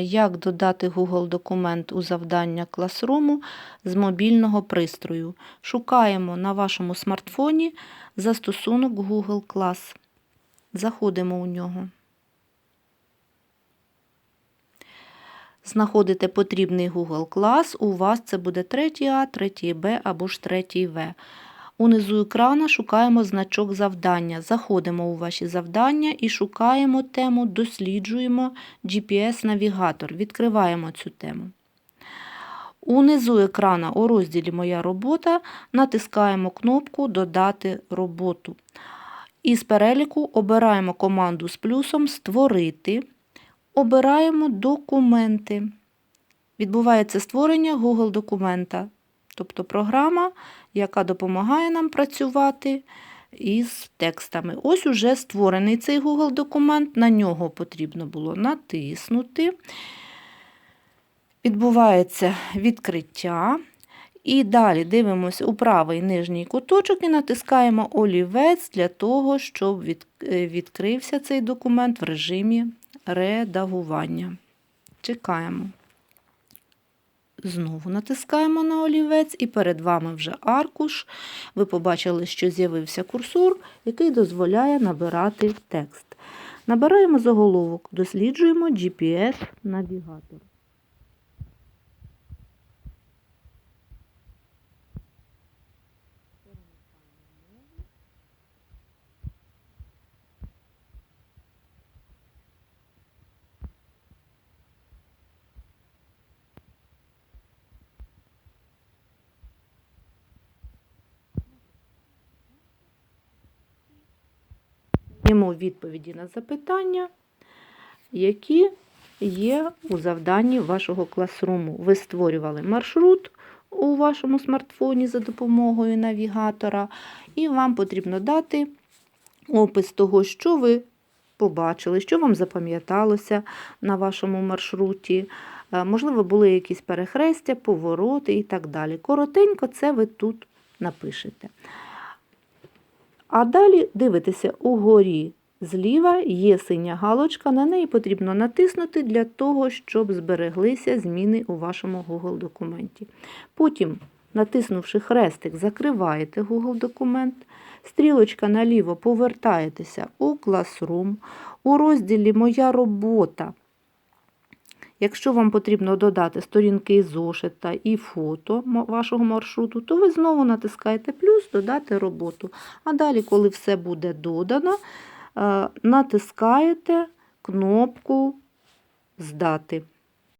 Як додати Google документ у завдання Classroom з мобільного пристрою. Шукаємо на вашому смартфоні застосунок Google Class. Заходимо у нього. Знаходите потрібний Google Class. У вас це буде 3А, 3Б або ж 3В. Унизу екрана шукаємо значок завдання. Заходимо у ваші завдання і шукаємо тему, досліджуємо GPS-навігатор. Відкриваємо цю тему. Унизу екрана у розділі Моя робота натискаємо кнопку Додати роботу. Із переліку обираємо команду з плюсом Створити. Обираємо документи. Відбувається створення Google документа, тобто програма, яка допомагає нам працювати із текстами. Ось уже створений цей Google документ, на нього потрібно було натиснути. Відбувається відкриття. І далі дивимося у правий нижній куточок і натискаємо олівець для того, щоб відкрився цей документ в режимі редагування. Чекаємо. Знову натискаємо на олівець, і перед вами вже аркуш. Ви побачили, що з'явився курсор, який дозволяє набирати текст. Набираємо заголовок, досліджуємо GPS-навігатор. Даємо відповіді на запитання, які є у завданні вашого класруму. Ви створювали маршрут у вашому смартфоні за допомогою навігатора, і вам потрібно дати опис того, що ви побачили, що вам запам'яталося на вашому маршруті. Е, Можливо, були якісь перехрестя, повороти і так далі. Коротенько це ви тут напишете. А далі дивитеся угорі зліва є синя галочка, на неї потрібно натиснути для того, щоб збереглися зміни у вашому Google документі. Потім, натиснувши хрестик, закриваєте Google документ, стрілочка наліво повертаєтеся у Classroom, у розділі Моя робота. Якщо вам потрібно додати сторінки зошита і фото вашого маршруту, то ви знову натискаєте плюс Додати роботу. А далі, коли все буде додано, натискаєте кнопку Здати.